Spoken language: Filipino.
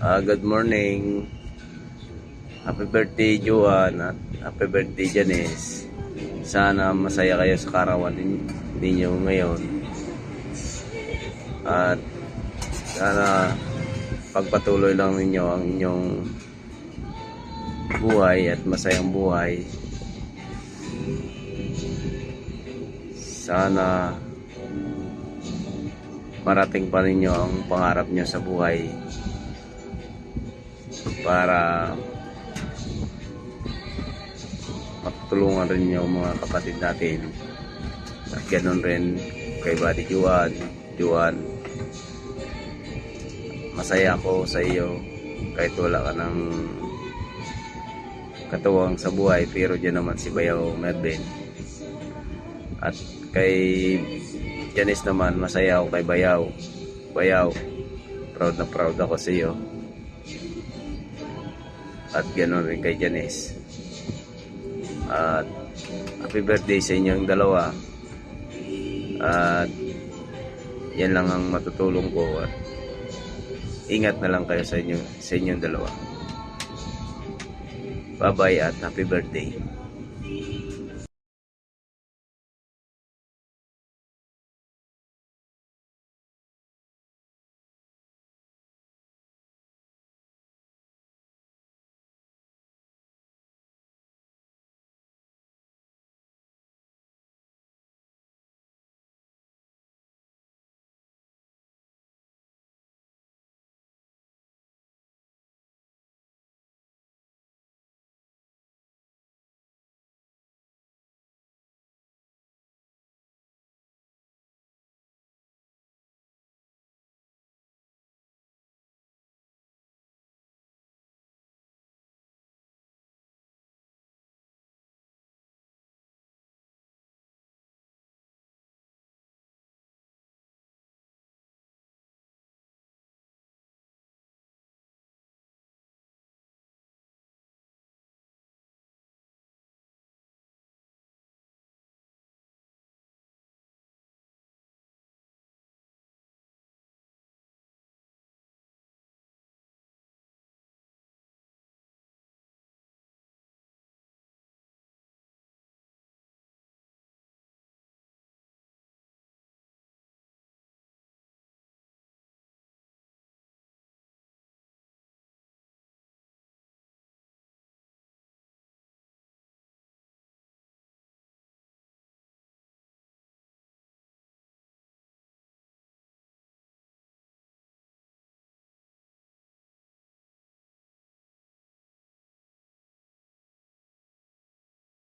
Ah, good morning. Happy birthday, Joan. Happy birthday, Janice. Sana masaya kayo sa karawan nin- ninyo ngayon. At sana pagpatuloy lang ninyo ang inyong buhay at masayang buhay. Sana marating pa ninyo ang pangarap nyo sa buhay. Para matulungan rin yung mga kapatid natin. At ganun rin kay Buddy Juan. Juan masaya ako sa iyo kahit wala ka ng katuwang sa buhay pero dyan naman si Bayaw Mervin. At kay Janice naman masaya ako kay Bayaw. Bayaw proud na proud ako sa iyo. At ganoon rin kay Janice. At happy birthday sa inyong dalawa. At yan lang ang matutulong ko at ingat na lang kayo sa inyo sa inyong dalawa. Bye bye at happy birthday